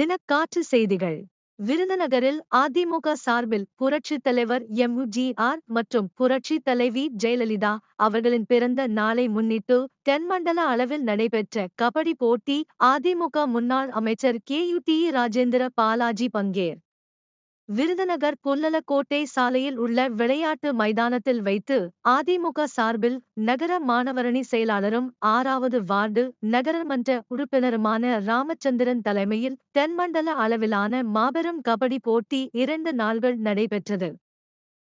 தினக்காற்று செய்திகள். விருதுநகரில் அதிமுக சார்பில் புரட்சித் தலைவர் எம் ஜி ஆர் மற்றும் புரட்சித் தலைவி ஜெயலலிதா அவர்களின் பிறந்த நாளை முன்னிட்டு தென்மண்டல அளவில் நடைபெற்ற கபடி போட்டி அதிமுக முன்னாள் அமைச்சர் K. U. T. Rajendra Balaji பங்கேற். Virudhunagar Pullalakottai சாலையில் உள்ள விளையாட்டு மைதானத்தில் வைத்து அதிமுக சார்பில் நகர மாணவரணி செயலாளரும் ஆறாவது வார்டு நகரமன்ற உறுப்பினருமான ராமச்சந்திரன் தலைமையில் தென்மண்டல அளவிலான மாபெரும் கபடி போட்டி இரண்டு நாள்கள் நடைபெற்றது.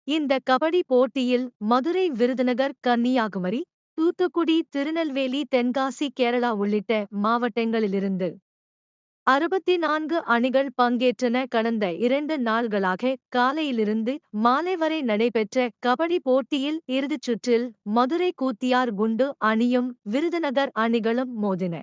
இந்த கபடி போட்டியில் மதுரை விருதுநகர் கன்னியாகுமரி தூத்துக்குடி திருநெல்வேலி தென்காசி கேரளா உள்ளிட்ட மாவட்டங்களிலிருந்து அறுபத்தி நான்கு அணிகள் பங்கேற்றன கடந்த இரண்டு நாள்களாக காலையிலிருந்து மாலை வரை நடைபெற்ற கபடி போட்டியில் இறுதிச் சுற்றில் மதுரை கூத்தியார் குண்டு அணியும் விருதுநகர் அணிகளும் மோதின.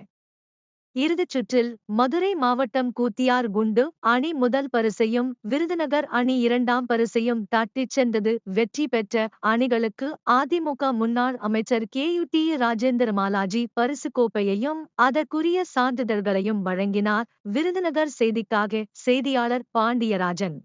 இறுதிச் சுற்றில் மதுரை மாவட்டம் கூத்தியார் குண்டு அணி முதல் பரிசையும் விருதுநகர் அணி இரண்டாம் பரிசையும் தட்டிச் சென்றது. வெற்றி பெற்ற அணிகளுக்கு அதிமுக முன்னாள் அமைச்சர் K. U. T. Rajendra Balaji பரிசு கோப்பையையும் அதற்குரிய சான்றிதழ்களையும் வழங்கினார். விருதுநகர் செய்திக்காக செய்தியாளர் பாண்டியராஜன்.